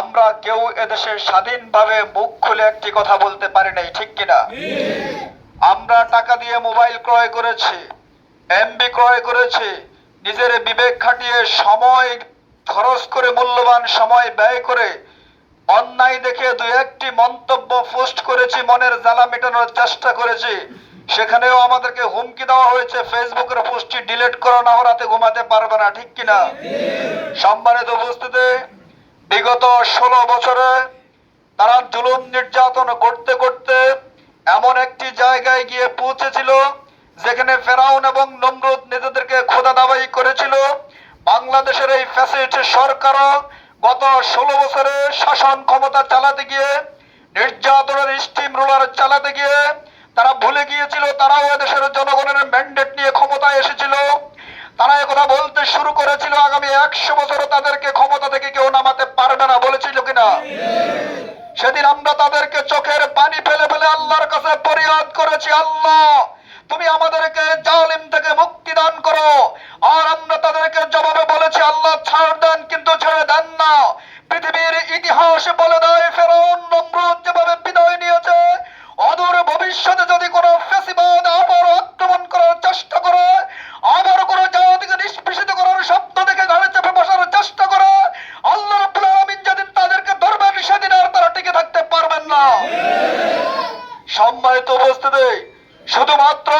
আমরা কেউ এদেশে স্বাধীনভাবে মুখ খুলে একটি কথা বলতে পারি নাই, ঠিক কিনা? আমরা টাকা দিয়ে মোবাইল ক্রয় করেছি এমবি ক্রয় করেছি, নিজের বিবেক খাটিয়ে সময় খরচ করে, মূল্যবান সময় ব্যয় করে, অন্যায় দেখে দু একটি মন্তব্য পোস্ট করেছি, মনের জ্বালা মেটানোর চেষ্টা করেছি, সেখানেও আমাদেরকে হুমকি দেওয়া হয়েছে, ফেসবুকের পোস্টটি ডিলিট করো না রাতে ঘুমাতে পারবে না, ঠিক কিনা? সম্মানিত উপস্থিতি বিগত ষোলো বছরে তারা জুলুম নির্যাতন করতে করতে এমন একটি জায়গায় গিয়ে পৌঁছেছিল, যেখানে ফেরাউন এবং নমরুদ নিজেদেরকে খোদা দাবাই করেছিল। বাংলাদেশের এই ফ্যাসিস্ট সরকারও গত ষোলো বছরে শাসন ক্ষমতা চালাতে গিয়ে, নির্যাতনের স্টিম রোলার চালাতে গিয়ে তারা ভুলে গিয়েছিল। তারাও এদেশের জনগণের ম্যান্ডেট নিয়ে ক্ষমতায় এসেছিল। তারা কথা বলতে শুরু করেছিল আগামী একশো বছর, তাদেরকে ক্ষমতা থেকে কেউ নামাতে পারবে না, বলেছিল কিনা? সেদিন আমরা তাদেরকে চোখের পানি ফেলে ফেলে আল্লাহর কাছে ফরিয়াদ করেছি, আল্লাহ, তুমি আমাদেরকে জালিম থেকে মুক্তি দান করো। আর আমরা তাদেরকে জবাবে বলেছি, আল্লাহ ছাড় দেন, কিন্তু ছেড়ে দেন না। পৃথিবীর ইতিহাস বলে দেয় শুধুমাত্র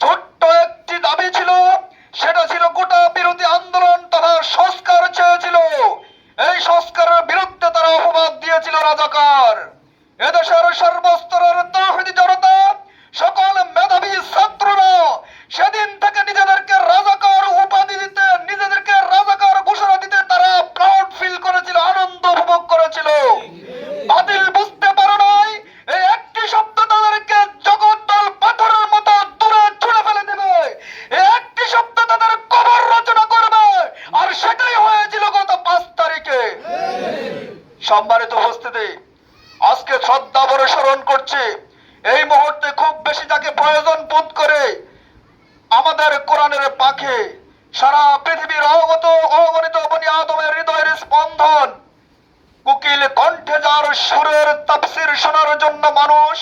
ছোট্ট একটি দাবি ছিল, সেটা ছিল গোটা বিরোধী আন্দোলন তারা সংস্কার চেয়েছিল। এই সংস্কারের বিরুদ্ধে তারা অপবাদ দিয়েছিল রাজাকার। এদেশের সর্বস্তরের তহিদি জনতা, সকল মেধাবী ছাত্ররা সেদিন সম্মানিত উপস্থিতি, আজকে শ্রদ্ধা বড় স্মরণ করছি, এই মুহূর্তে খুব বেশি যাকে প্রয়োজন বোধ করে আমাদের কোরআনের পাখে, সারা পৃথিবীর অগত অগণিত বনি আদমের হৃদয়ের স্পন্দন কুকিল কণ্ঠে যার সুরের তাফসির শোনার জন্য মানুষ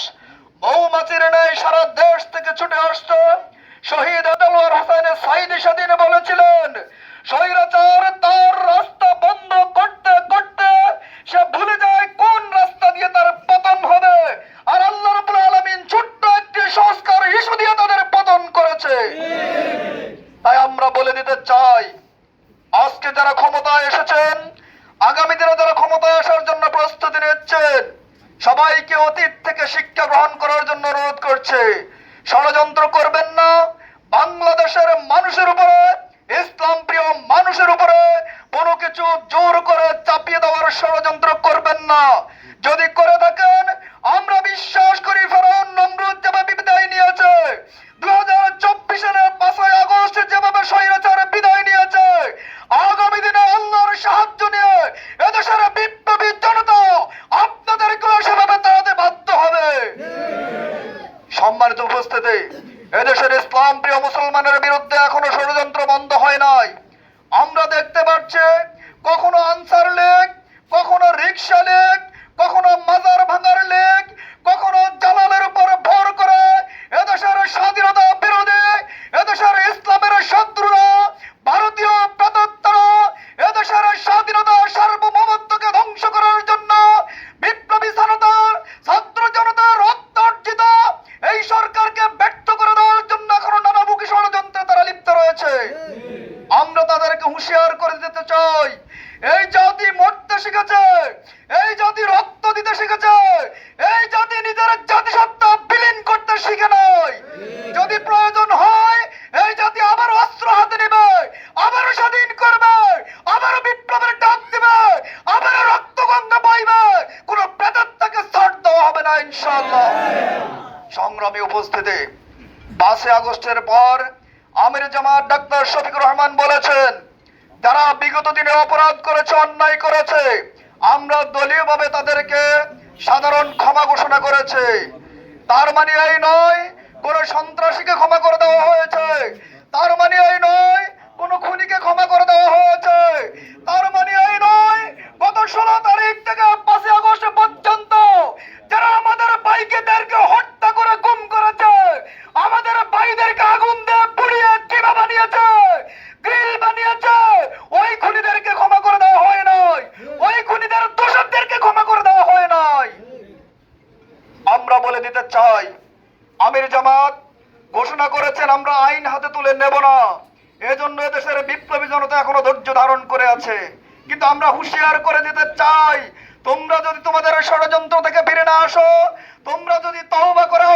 মৌমাছির নেই সারা দেশ থেকে ছুটে আসছে শহীদ আদালুয়ার হোসেন সাইদি সেদিন বলেছিলেন স্বৈরাচার তার রাস্তা বন্ধ করতে করতে সে ভুলে যায় কোন রাস্তা দিয়ে তার পতন হবে আর আল্লাহ রাব্বুল আলামিন ছোট্ট একটি সংস্কার ইস্যু দিয়ে তাদের পতন করেছে তাই আমরা বলে দিতে চাই। আজকে যারা ক্ষমতায় এসেছেন, আগামী দিনে যারা ক্ষমতায় আসার জন্য প্রস্তুতি নিচ্ছেন, সবাইকে অতীত থেকে শিক্ষা গ্রহণ করার জন্য অনুরোধ করছে। ষড়যন্ত্র করবেন না। বাংলাদেশের মানুষের উপরে, ইসলাম প্রিয় মানুষের উপরে কোনো কিছু জোর করে চাপিয়ে দেওয়ার ষড়যন্ত্র করবেন না। যদি করে থাকেন, আমরা বিশ্বাস সম্মানিত উপস্থিতি, এদেশের ইসলাম প্রিয় মুসলমানের বিরুদ্ধে এখনও ষড়যন্ত্র বন্ধ হয় নাই। আমরা দেখতে পাচ্ছি কখনো আনসার লেগ, কখনো রিক্সা লেক রয়েছে আমরা তাদেরকে হুঁশিয়ার করে দিতে চাই। এই জাতি মরতে শিখেছে। এই জাতি রক্ত দিতে শিখেছে। এই জাতি নিজের জাতিসত্তা বিলীন করতে শিখে নাই। যদি প্রয়োজন হয়, এই জাতি আবার অস্ত্র হাতে নেবে আবারও স্বাধীন করবে আবারও বিপ্লবের ডাক দিবে আবারও রক্ত গঙ্গা বইবে। কোনো প্রেতাত্মাকে ছাড় দেওয়া হবে না, ইনশাআল্লাহ। সংগ্রামী উপস্থিতি, পাঁচই আগস্টের পর আমির জামাত ডাক্তার শফিকুর রহমান বলেছেন, যারা বিগত দিনে অপরাধ করেছে, অন্যায় করেছে, আমরা দলীয়ভাবে তাদেরকে সাধারণ ক্ষমা ঘোষণা করেছে। তার মানে এই নয়, কোন সন্ত্রাসীকে ক্ষমা করে দেওয়া হয়েছে। তার মানে এই নয়, কোন খুনিকে ক্ষমা করে দেওয়া হয়েছে। তার মানে এই নয়, গত ষোলো তারিখ থেকে পাঁচই আগস্ট পর্যন্ত আমরা আইন হাতে তুলে নেব না। এজন্য এদেশের বিপ্লবী জনতা এখনও ধৈর্য ধারণ করে আছে। কিন্তু আমরা হুঁশিয়ার করে দিতে চাই, তোমরা যদি তোমাদের ষড়যন্ত্র থেকে ফিরে না আসো, তোমরা যদি তহবা করে